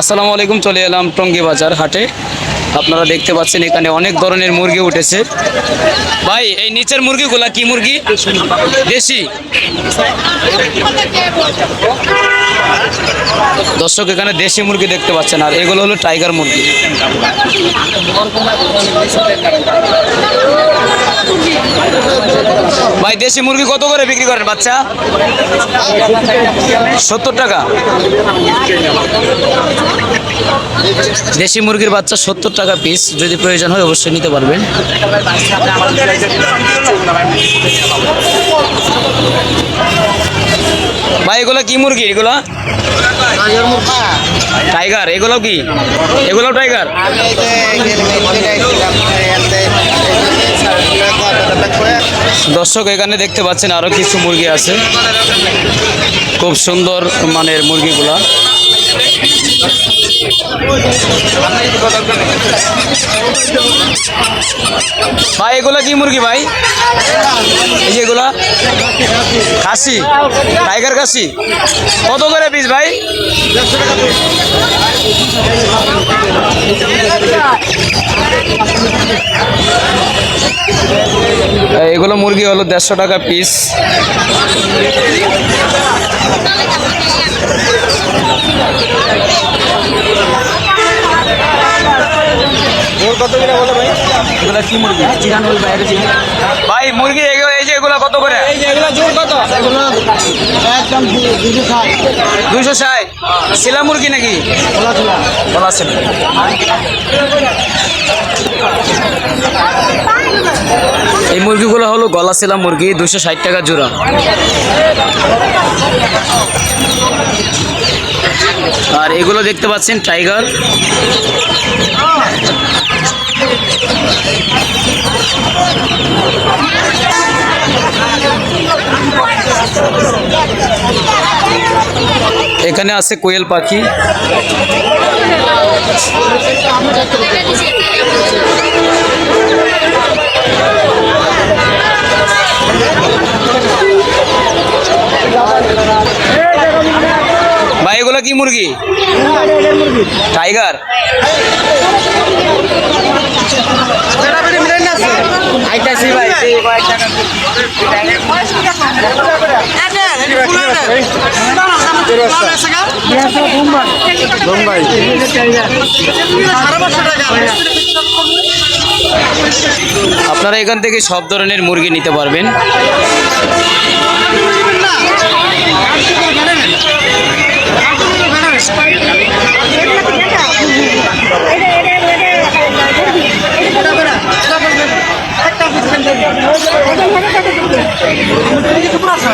আসসালামু আলাইকুম, চলে এলাম টঙ্গী বাজার হাটে। আপনারা দেখতে পাচ্ছেন এখানে অনেক ধরনের মুরগি উঠেছে। ভাই, এই নিচের মুরগিগুলা কি মুরগি? দেশি। দর্শক, এখানে দেশি মুরগি দেখতে পাচ্ছেন, আর এগুলো হলো টাইগার মুরগি। ভাই, দেশি মুরগি কত করে বিক্রি করেন বাচ্চা? সত্তর টাকা। দেশি মুরগির বাচ্চা সত্তর টাকা পিস যদি প্রয়োজন হয় অবশ্যই নিতে পারবেন। ভাই, এগুলো কি মুরগি? এগুলো? টাইগার এগুলো কি? এগুলো টাইগার? দর্শক, এখানে দেখতে পাচ্ছেন আরও কিছু মুরগি আছে। খুব সুন্দর মানের মুরগিগুলা। ভাই, এগুলা কি মুরগি ভাই? এই যে এগুলা। খাসি, টাইগার খাসি। কত করে পিস ভাই? মুরগি হলো দেড়শো টাকা পিস। এগুলো কি মুরগি? ভাই মুরগি এগুলো এই যে এগুলো কত করে? দুইশো ষাট। শিলা মুরগি নাকি? বলা ছিল। এই মুরগিগুলো হলো গলা শিলা মুরগি দুশো ষাট টাকা জোড়া। আর এগুলো দেখতে পাচ্ছেন টাইগার। এখানে আছে কোয়েল পাখি ভাই এগুলো কি মুরগি? টাইগার আপনারা এখান থেকে সব ধরনের মুরগি নিতে পারবেন। আছে